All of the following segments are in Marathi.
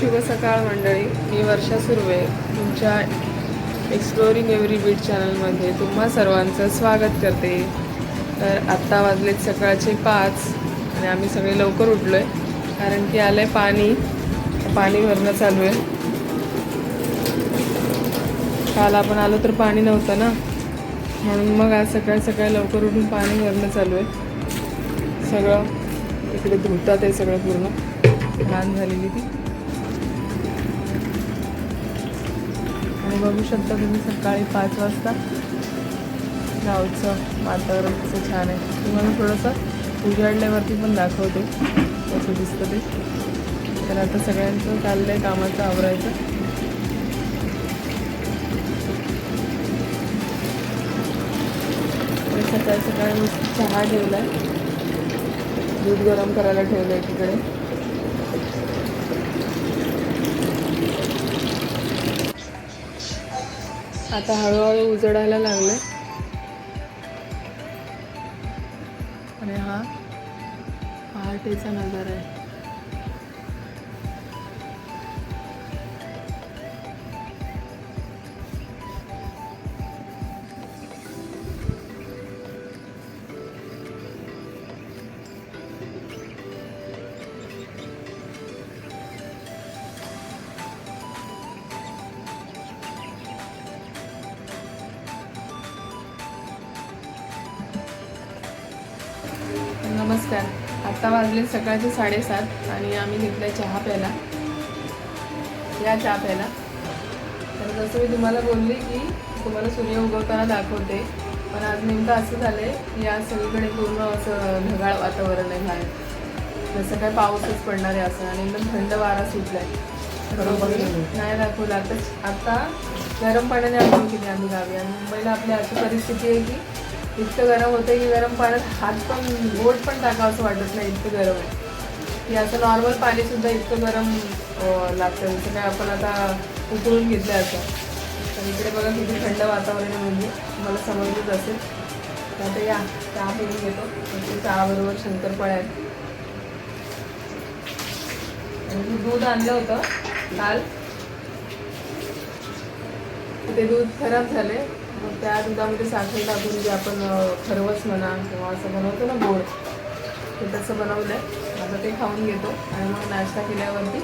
शुभ सकाळ मंडळी मी वर्षा सुर्वे तुमच्या एक्सप्लोरिंग एव्हरी बीट चॅनलमध्ये तुम्हा सर्वांचं स्वागत करते. तर आत्ता वाजलेत सकाळचे पाच आणि आम्ही सगळे लवकर उठलो आहे कारण की आलं आहे पाणी. पाणी भरणं चालू आहे. काल आपण आलो तर पाणी नव्हतं ना? म्हणून मग आज सकाळी सकाळी लवकर उठून पाणी भरणं चालू आहे. सगळं इकडे धुतात आहे सगळं पूर्ण. घाण झालेली ती. बघू शकता तुम्ही सकाळी पाच वाजता. गावचं वातावरण कसं छान आहे. तुम्हाला थोडंसं उजाडल्यावरती पण दाखवते. कसं दिसतं ते. तर आता सगळ्यांचं चाललंय कामाचं आवरायचं. सकाळी सकाळी मस्त चहा आहे दूध गरम करायला ठेवलं आहे तिकडे आता हळूहळू उजडायला लागलं आणि हा पहाटेचा नजारा आहे. वाजले सकाळचे साडेसात आणि आम्ही घेतलाय चहा प्यायला. या चहा प्यायला. तर जसं मी तुम्हाला बोलली की तुम्हाला सूर्य उगवताना दाखवते पण आज नेमकं असं झालंय की आज सगळीकडे पूर्ण असं ढगाळ वातावरण आहे बाहेर. जसं काय पाऊसच पडणार आहे असं आणि एकदम थंड वारा सुटलाय. बरोबर. नाही दाखवलं. आता आता गरम पाण्याने आंघोळ केली आम्ही गावी आणि मुंबईला आपली अशी परिस्थिती आहे की इतकं गरम होतं की गरम पाण्यात हात पण बोट पण टाकावं असं वाटत नाही इतकं गरम आहे. की असं नॉर्मल पाणीसुद्धा इतकं गरम लागतं. जसं काय आपण आता उकळून घेतलं असं. तर इकडे बघा किती थंड वातावरण आहे म्हणजे. मला समजलंच असेल. तर आता या चहा पिऊन घेतो. म्हणजे चहाबरोबर शंकरपाळ्या आहेत. आणि दूध आणलं होतं काल. ते दूध खराब झाले मग त्या दुधामध्ये साखर टाकून जे आपण खरवस म्हणा किंवा असं बनवतो ना गोड ते तसं बनवलं आहे आता ते खाऊन घेतो आणि मग नाश्ता केल्यावरती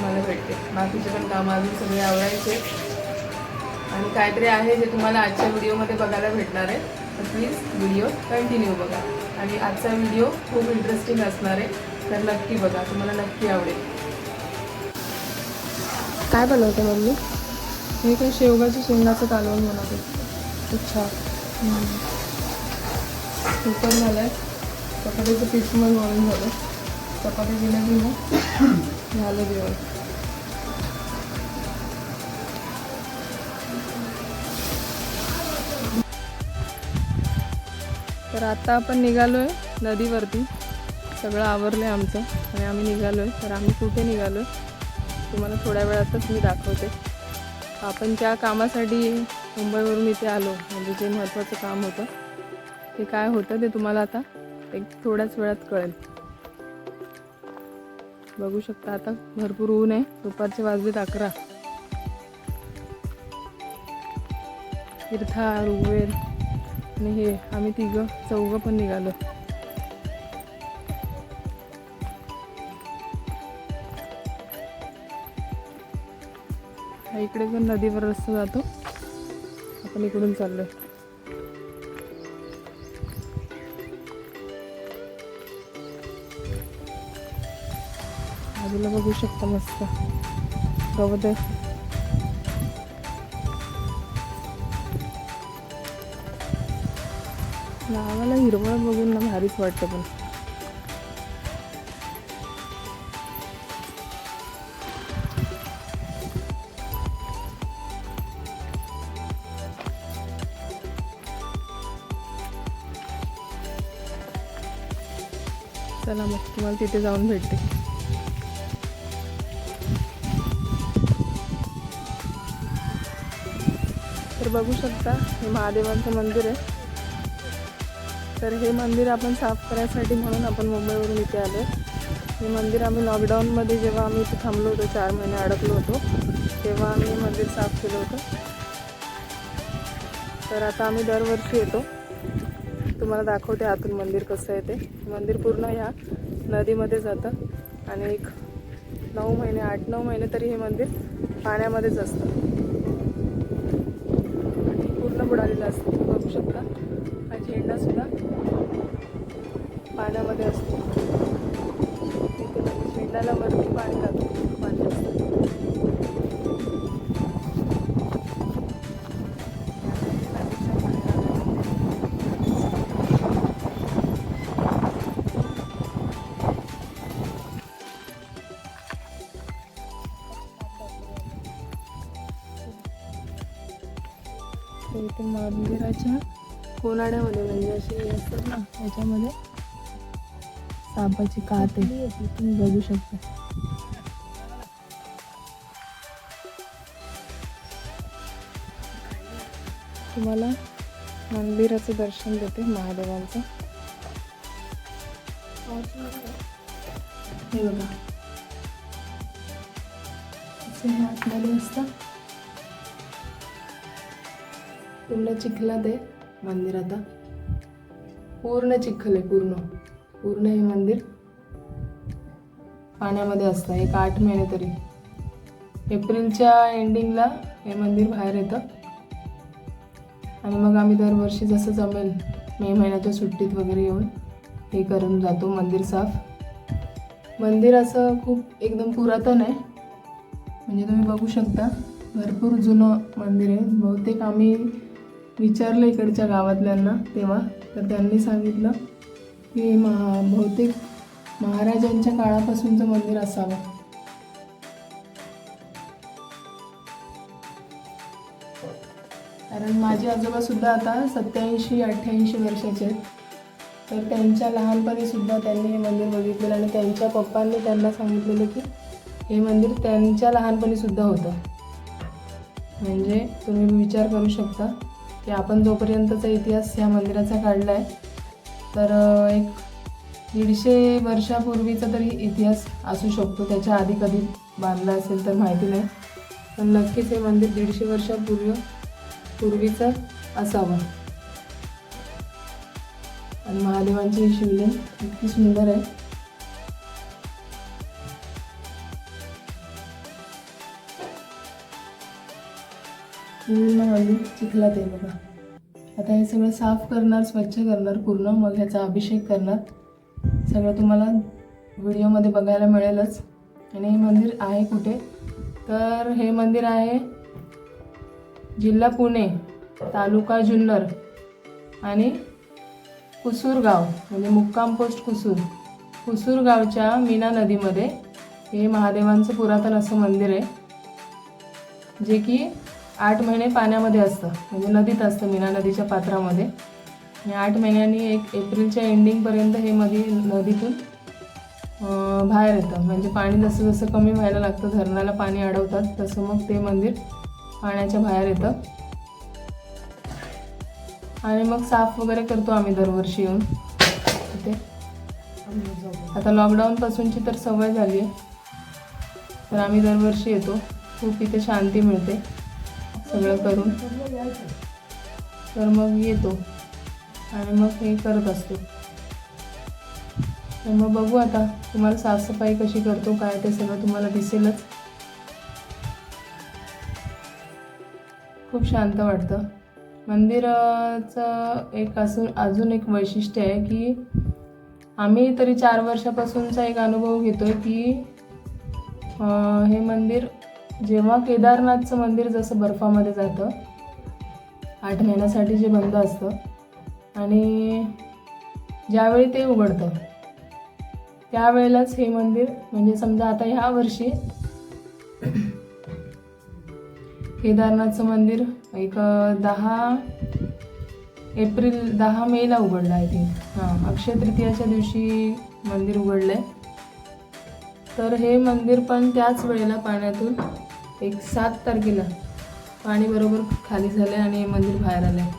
मला भेटते. बाकीचे पण कामं अजून सगळे आवडायचे आणि काहीतरी आहे जे तुम्हाला आजच्या व्हिडिओमध्ये बघायला भेटणार आहे तर प्लीज व्हिडिओ कंटिन्यू बघा. आणि आजचा व्हिडिओ खूप इंटरेस्टिंग असणार आहे तर नक्की बघा. तुम्हाला नक्की आवडेल. काय बनवते मम्मी? हे काय शेवगाच्या शेंगाचं कालवण बनवते. अच्छा. कुकर झालं आहे चपातीचं पीठ पण वळून झालं चपाती दिल्या की मग झालं जेवण. तर आता आपण निघालो आहे नदीवरती. सगळं आवरलं आहे आमचं. आणि आम्ही निघालो आहे तर आम्ही कुठे निघालो आहे तुम्हाला थोड्या वेळातच मी दाखवते. आपण ज्या कामासाठी मुंबईवरून इथे आलो. म्हणजे जे महत्त्वाचं काम होतं. ते काय होतं ते तुम्हाला आता एक थोड्याच वेळात कळेल. बघू शकता आता भरपूर ऊन आहे. दुपारचे वाजलेत अकरा. तीर्था ऋग्वेद आणि हे आम्ही तिघं चौघं पण निघालो. हा इकडे पण नदीवर रस्ता जातो. आपण इकडून चाललोय बाजूला बघू शकता मस्त. गवत आहे. गावाला हिरवळ बघून ना भारीच वाटतं पण. चला मग तुम्हाला तिथे जाऊन भेटते. तर बघू शकता हे महादेवांचं मंदिर आहे. तर हे मंदिर आपण साफ करायसाठी म्हणून आपण मुंबईवरून इथे आलो. हे मंदिर आम्ही लॉकडाऊनमध्ये जेव्हा आम्ही इथे थांबलो होतो चार महिने अडकलो होतो तेव्हा आम्ही मंदिर साफ केलं होतं. तर आता आम्ही दरवर्षी येतो. तुम्हाला दाखवते आतून मंदिर कसं आहे ते. मंदिर पूर्ण ह्या नदीमध्ये जातं आणि एक नऊ महिने आठ नऊ महिने तरी हे मंदिर पाण्यामध्येच असतं. पूर्ण बुडालेलं असतं. तुम्ही बघू शकता. कोनाड्यामध्ये म्हणजे असे असतात ना ह्याच्यामध्ये सापाची कात आहे. तुम्ही बघू शकता. तुम्हाला मंदिराचं दर्शन देते महादेवांचं. हे बघा. आतमध्ये असतं. पूर्ण चिखलात आहे. मंदिर आता. पूर्ण चिखल आहे पूर्ण. पूर्ण हे मंदिर पाण्यामध्ये असतं. एक आठ महिने तरी. एप्रिलच्या एंडिंगला हे मंदिर बाहेर येतं. आणि मग आम्ही दरवर्षी जसं जमेल मे महिन्याच्या सुट्टीत वगैरे येऊन हे करून जातो मंदिर साफ. मंदिर असं खूप एकदम पुरातन आहे. म्हणजे तुम्ही बघू शकता भरपूर जुनं मंदिर आहे. बहुतेक आम्ही विचारलं इकडच्या गावातल्यांना तेव्हा तर त्यांनी सांगितलं की महा बहुतेक महाराजांच्या काळापासूनचं मंदिर असावं. कारण माझे आजोबा सुद्धा आता सत्याऐंशी अठ्ठ्याऐंशी वर्षाचे आहेत. तर त्यांच्या लहानपणी सुद्धा त्यांनी हे मंदिर बघितलेलं आणि त्यांच्या पप्पांनी त्यांना सांगितलेलं की हे मंदिर त्यांच्या लहानपणी सुद्धा होतं. म्हणजे तुम्ही विचार करू शकता. की आपण जोपर्यंतचा इतिहास ह्या मंदिराचा काढला आहे तर एक दीडशे वर्षापूर्वीचा तरी इतिहास असू शकतो. त्याच्या आधी कधी बांधला असेल तर माहिती नाही. पण नक्कीच हे मंदिर दीडशे वर्षापूर्वी पूर्वीचं असावं. आणि महादेवांची शिवलिंग इतकी सुंदर आहे. पूर्ण हळू चिखलात आहे बघा. आता हे सगळं साफ करणार स्वच्छ करणार पूर्ण मग ह्याचा अभिषेक करणार. सगळं तुम्हाला व्हिडिओमध्ये बघायला मिळेलच. आणि हे मंदिर आहे कुठे? तर हे मंदिर आहे जिल्हा पुणे तालुका जुन्नर आणि कुसूरगाव म्हणजे मुक्काम पोस्ट कुसूर. कुसूरगावच्या मीना नदीमध्ये हे महादेवांचं पुरातन असं मंदिर आहे. जे की आठ महिने पाण्यामध्ये असतं. म्हणजे नदीत असतं मीना नदीच्या पात्रामध्ये. आणि आठ महिन्यांनी एक एप्रिलच्या एंडिंगपर्यंत हे मध्ये नदीतून बाहेर येतं. म्हणजे पाणी जसं जसं कमी व्हायला लागतं धरणाला पाणी अडवतात तसं मग ते मंदिर पाण्याच्या बाहेर येतं. आणि मग साफ वगैरे करतो आम्ही दरवर्षी येऊन. तिथे आता लॉकडाऊनपासूनची तर सवय झाली आहे तर आम्ही दरवर्षी येतो. खूप इथे शांती मिळते. सगळं करून. तर मग येतो. आणि मग हे करत असतो. तर मग बघू आता तुम्हाला साफसफाई कशी करतो काय ते सगळं तुम्हाला दिसेलच. खूप शांत वाटतं. मंदिराचं एक असून अजून एक वैशिष्ट्य आहे की आम्ही तरी चार वर्षापासूनचा एक अनुभव घेतोय की हे मंदिर जेव्हा केदारनाथचं मंदिर जसं बर्फामध्ये जातं आठ महिन्यासाठी जे बंद असतं आणि ज्यावेळी ते उघडतं त्यावेळेलाच हे मंदिर म्हणजे समजा आता ह्या वर्षी केदारनाथचं मंदिर एक दहा एप्रिल दहा मेला उघडलं आहे ते. हां अक्षय तृतीयाच्या दिवशी मंदिर उघडलं आहे तर हे मंदिर पण त्याच वेळेला पाण्यातून एक सात तारखेला. पाणी बरोबर खाली झालं आणि हे मंदिर बाहेर आलं आहे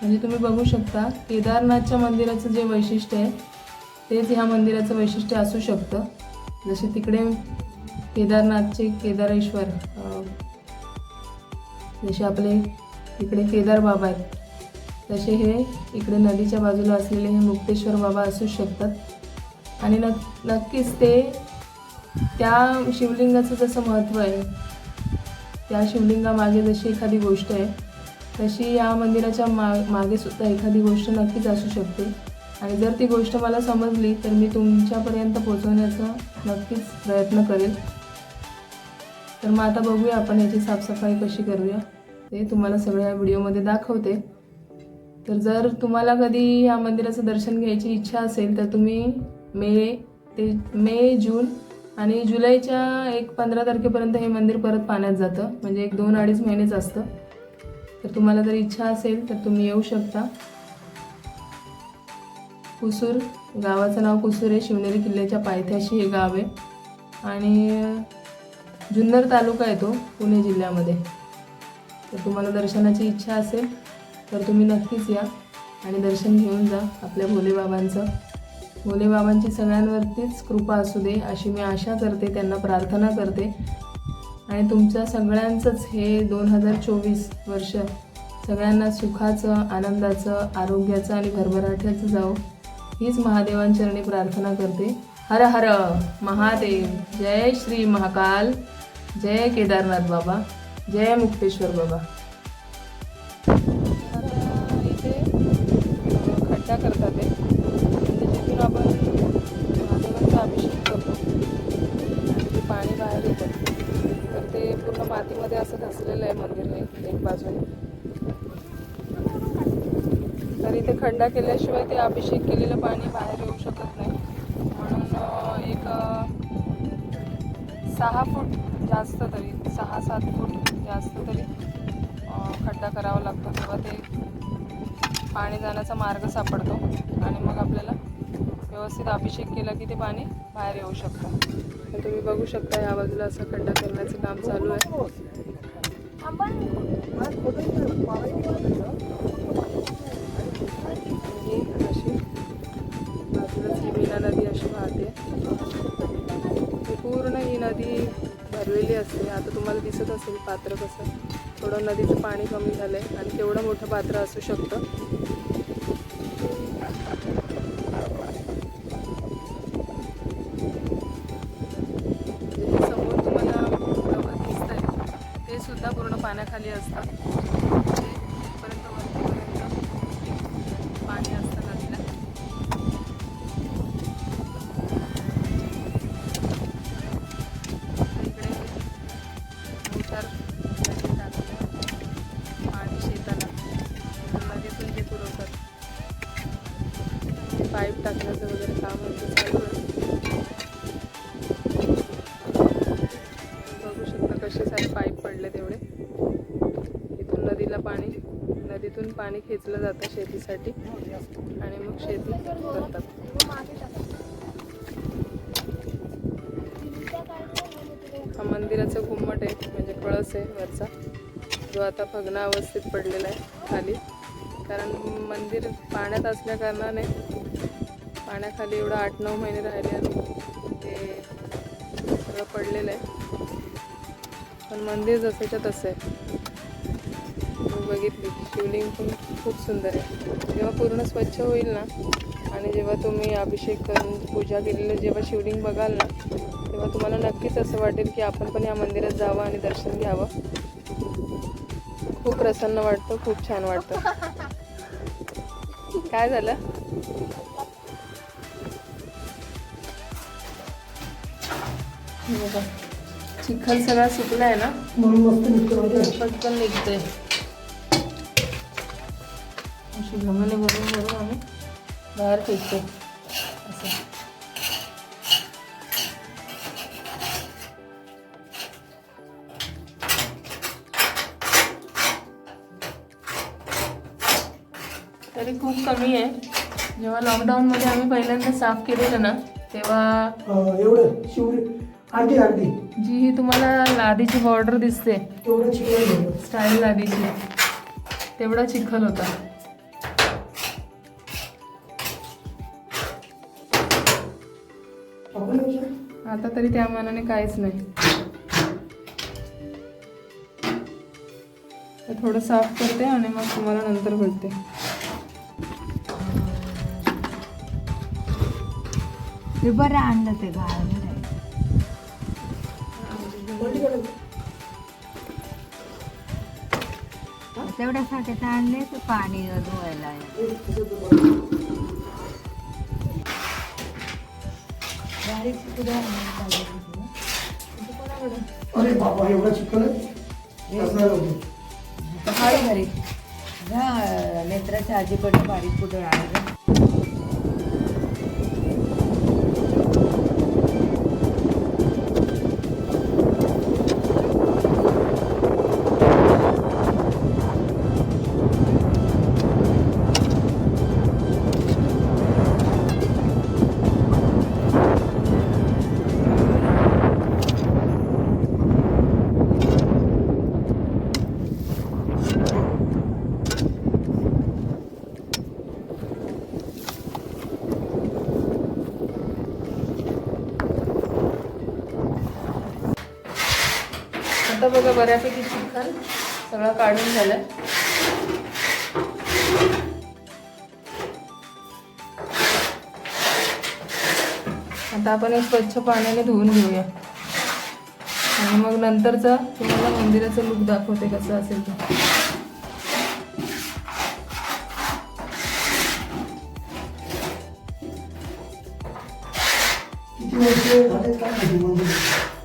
म्हणजे तुम्ही बघू शकता केदारनाथच्या मंदिराचं जे वैशिष्ट्य आहे तेच ह्या मंदिराचं वैशिष्ट्य असू शकतं. जसे तिकडे केदारनाथचे केदारेश्वर जसे आपले इकडे केदार बाबा आहेत तसे हे इकडे नदीच्या बाजूला असलेले हे मुक्तेश्वर बाबा असू शकतात. आणि नक्कीच ते त्या शिवलिंगाचं जसं महत्त्व आहे त्या शिवलिंगामागे जशी एखादी गोष्ट आहे तशी या मंदिराच्या मा मागे सुद्धा एखादी गोष्ट नक्कीच असू शकते. आणि जर ती गोष्ट मला समजली तर मी तुमच्यापर्यंत पोचवण्याचा नक्कीच प्रयत्न करेल. तर मग आता बघूया आपण याची साफसफाई कशी करूया. ते तुम्हाला सगळ्या व्हिडिओमध्ये दाखवते. तर जर तुम्हाला कधी या मंदिराचं दर्शन घ्यायची इच्छा असेल तर तुम्ही मे ते मे जून आणि जुलैच्या एक पंधरा तारखेपर्यंत हे मंदिर परत पाण्यात जातं. म्हणजे एक दोन अडीच महिनेच असतं तर तुम्हाला जर इच्छा असेल तर तुम्ही येऊ शकता. कुसूर गावाचं नाव कुसूर आहे. शिवनेरी किल्ल्याच्या पायथ्याशी हे गाव आहे. आणि जुन्नर तालुका येतो पुणे जिल्ह्यामध्ये. तर तुम्हाला दर्शनाची इच्छा असेल तर तुम्ही नक्कीच या. आणि दर्शन घेऊन जा आपल्या भोलेबाबांचं. भोलेबाबांची सगळ्यांवरतीच कृपा असू दे अशी मी आशा करते त्यांना प्रार्थना करते. आणि तुमच्या सगळ्यांचंच हे दोन हजार चोवीस वर्ष सगळ्यांना सुखाचं आनंदाचं आरोग्याचं आणि भरभराट्याचं जावं. हीच महादेवांचरणी प्रार्थना करते. हर हर महादेव. जय श्री महाकाल. जय केदारनाथ बाबा. जय मुक्तेश्वर बाबा. इथे खड्डा करतात मातीमध्ये असं धसलेलं आहे मंदिर हे एक बाजूने. तर इथे खड्डा केल्याशिवाय ते अभिषेक केलेलं पाणी बाहेर येऊ शकत नाही. म्हणून एक सहा फूट जास्त तरी सहा सात फूट जास्त तरी खड्डा करावा लागतो तेव्हा ते पाणी जाण्याचा मार्ग सापडतो. आणि मग आपल्याला व्यवस्थित अभिषेक केला की ते पाणी बाहेर येऊ शकतं. तर तुम्ही बघू शकता या बाजूला असं खड्डा करण्याचं काम चालू आहे. अशी बाजूलाच ही मीना नदी अशी वाहते. पूर्ण ही नदी भरलेली असते. आता तुम्हाला दिसत असेल पात्र कसं. थोडं नदीचं पाणी कमी झालं आहे आणि तेवढं मोठं पात्र असू शकतं. पाईप टाकण्याचं वगैरे काम होतं चालू आहे बघू शकता कसे सारे पाईप पडले तेवढे. इथून नदीला पाणी नदीतून पाणी खेचलं जातं शेतीसाठी आणि मग शेती करतात. हा मंदिराचा घुम्मट आहे म्हणजे कळस आहे वरचा. जो आता भग्न अवस्थेत पडलेला आहे खाली. कारण मंदिर पाण्यात असल्या कारणाने पाण्याखाली एवढं आठ नऊ महिने राहिले ते सगळं पडलेलं आहे. पण मंदिर जसंच्या तसं आहे. बघितली शिवलिंग पण खूप सुंदर आहे. जेव्हा पूर्ण स्वच्छ होईल ना आणि जेव्हा तुम्ही अभिषेक करून पूजा केलेलं जेव्हा शिवलिंग बघाल ना तेव्हा तुम्हाला नक्कीच असं वाटेल की आपण पण या मंदिरात जावं आणि दर्शन घ्यावं. खूप प्रसन्न वाटतं खूप छान वाटतं. काय झालं? बघा. चिखल सगळा सुकला आहे ना? म्हणून मस्त निघतो माहिती आहे? पटकन निघते अशी घमेले भरून भरून आम्ही बाहेर फेकतो असं. तरी खूप कमी आहे. जेव्हा लॉकडाऊनमध्ये आम्ही पहिल्यांदा साफ केलेलं ना तेव्हा एवढं? शिवरी? अर्धी अर्धी जी ही तुम्हाला लादीची बॉर्डर दिसते. तेवढं स्टाईल लादीची. तेवढा चिखल होता. आपण आता तरी त्या मानाने काहीच नाही. तर थोडं साफ करते आणि मग तुम्हाला नंतर भेटते ते बरं आणलं ते काढायचं. तेवढ्यासाठी तर आणले ते पाणी धुवायला तर. अरे बाबा एवढा चिकन घरी नेत्राच्या आजीकडे बारीक कुठे आणलं बघा बऱ्यापैकी चिकन सगळं काढून झालं. आता आपण एक स्वच्छ पाण्याने धुवून घेऊया. आणि मग नंतरचं तुम्हाला मंदिराचं लुक दाखवते कसं असेल तर किती वर्ष काय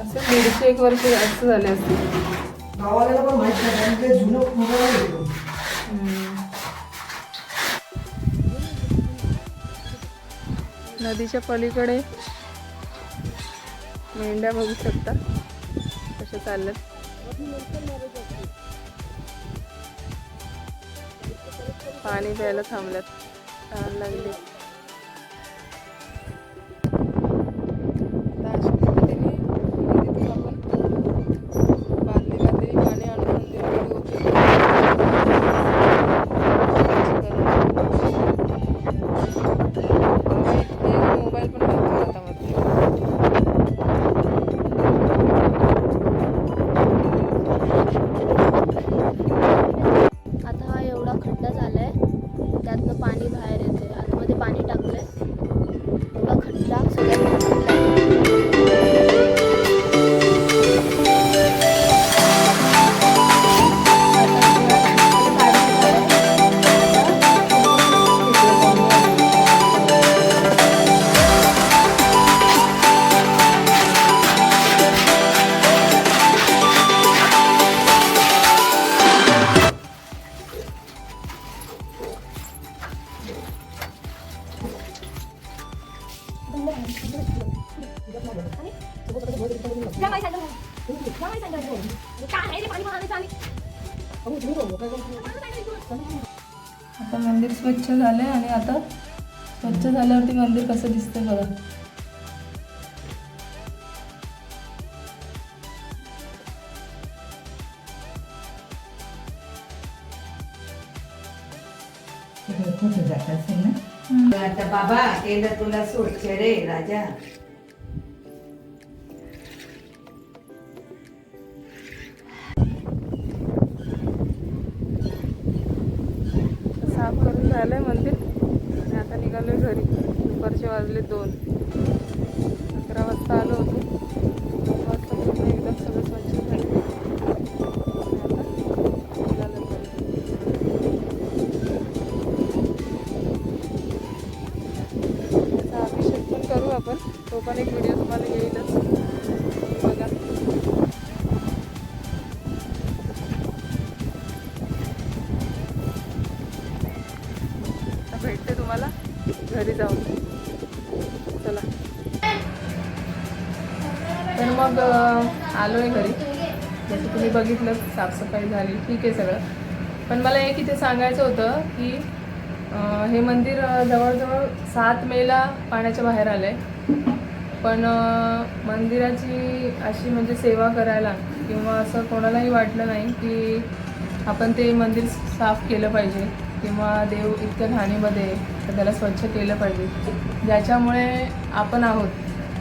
असं दीडशे एक वर्ष जास्त झाले असतील. गावाला पण माहीत नाही कारण ते जुनं पूर्ण. नदीच्या पलीकडे मेंढ्या बघू शकता कशा चालल्यात. पाणी प्यायला थांबल्यात. तहान लागली. स्वच्छ झालंय आणि आता स्वच्छ झाल्यावरती मंदिर कसं दिसतंय बघा. आता बाबा केलं तुला सोडचे रे राजा. साफ झालंय मंदिर आणि आता निघालोय घरी. दुपारचे वाजले दोन. तर मग आलो आहे घरी. जसं तुम्ही बघितलं साफसफाई झाली ठीक आहे सगळं. पण मला एक इथे सांगायचं होतं की हे मंदिर जवळजवळ सात मेला पाण्याच्या बाहेर आलं आहे पण मंदिराची अशी म्हणजे सेवा करायला किंवा असं कोणालाही वाटलं नाही की आपण ते मंदिर साफ केलं पाहिजे किंवा देव इतक्या घाणीमध्ये तर त्याला स्वच्छ केलं पाहिजे. ज्याच्यामुळे आपण आहोत.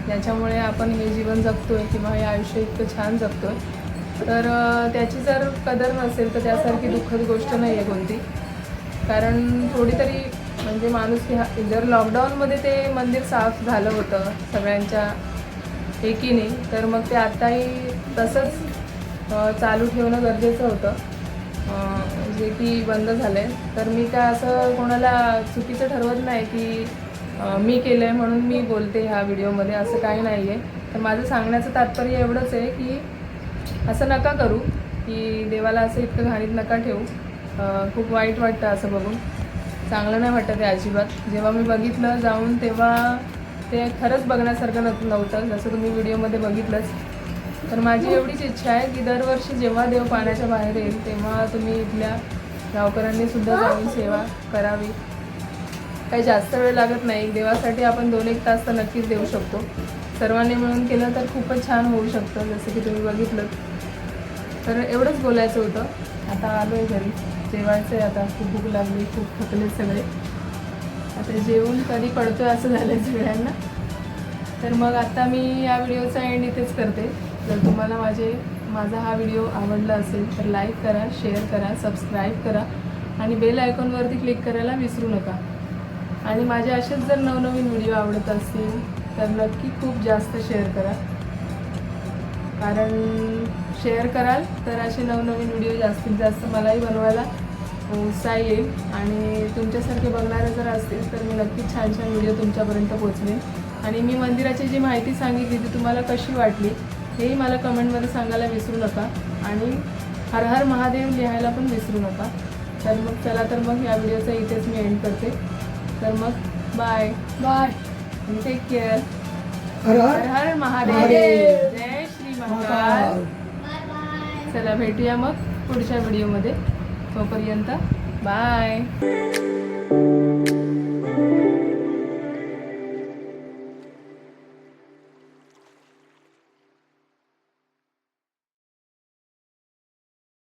याच्यामुळे आपण हे जीवन जगतोय किंवा हे आयुष्य इतकं छान जगतोय. तर त्याची जर कदर नसेल तर त्यासारखी दुःखद गोष्ट नाही आहे कोणती. कारण थोडी तरी म्हणजे माणूस ह्या जर लॉकडाऊनमध्ये ते मंदिर साफ झालं होतं सगळ्यांच्या एकीने तर मग ते आत्ताही तसंच चालू ठेवणं गरजेचं होतं. जे की बंद झालं आहे तर मी काय असं कोणाला चुकीचं ठरवत नाही की मी केलं आहे म्हणून मी बोलते ह्या व्हिडिओमध्ये असं काही नाही आहे तर माझं सांगण्याचं तात्पर्य एवढंच आहे की असं नका करू की देवाला असं इतकं घाणीत नका ठेवू. खूप वाईट वाटतं असं बघून. चांगलं नाही वाटत ते अजिबात. जेव्हा मी बघितलं जाऊन तेव्हा ते खरंच बघण्यासारखं नव्ह- नव्हतं जसं तुम्ही व्हिडिओमध्ये बघितलंच. तर माझी एवढीच इच्छा आहे की दरवर्षी जेव्हा देव पाण्याच्या बाहेर येईल तेव्हा तुम्ही इथल्या गावकऱ्यांनीसुद्धा जाऊन सेवा करावी. काही जास्त वेळ लागत नाही. देवासाठी आपण दोन एक तास तर नक्कीच देऊ शकतो. सर्वांनी मिळून केलं तर खूपच छान होऊ शकतं जसं की तुम्ही बघितलं. तर एवढंच बोलायचं होतं. आता आलो आहे घरी. जेवायचं आहे आता. खूप भूक लागली खूप थकले सगळे. आता जेवून कधी पडतो आहे असं झालं आहे सगळ्यांना. तर मग आता मी या व्हिडिओचा एंड इथेच करते. जर तुम्हाला माझे माझा हा व्हिडिओ आवडला असेल तर लाईक करा शेअर करा सबस्क्राईब करा. आणि बेल आयकॉनवरती क्लिक करायला विसरू नका. आणि माझे असेच जर नवनवीन व्हिडिओ आवडत असतील तर नक्की खूप जास्त शेअर करा. कारण शेअर कराल तर असे नवनवीन व्हिडिओ जास्तीत जास्त मलाही बनवायला उत्साह येईल. आणि तुमच्यासारखे बघणारे जर असतील तर मी नक्कीच छान छान व्हिडिओ तुमच्यापर्यंत पोचवेन आणि मी मंदिराची जी माहिती सांगितली ती तुम्हाला कशी वाटली हेही मला कमेंटमध्ये सांगायला विसरू नका. आणि हर हर महादेव लिहायला पण विसरू नका. तर मग चला तर मग या व्हिडिओचा इथेच मी एंड करते. तर मग बाय. बाय. टेक केअर हर हर. हर महादेव. जय श्री महाकाल. चला भेटूया मग पुढच्या व्हिडिओमध्ये तोपर्यंत बाय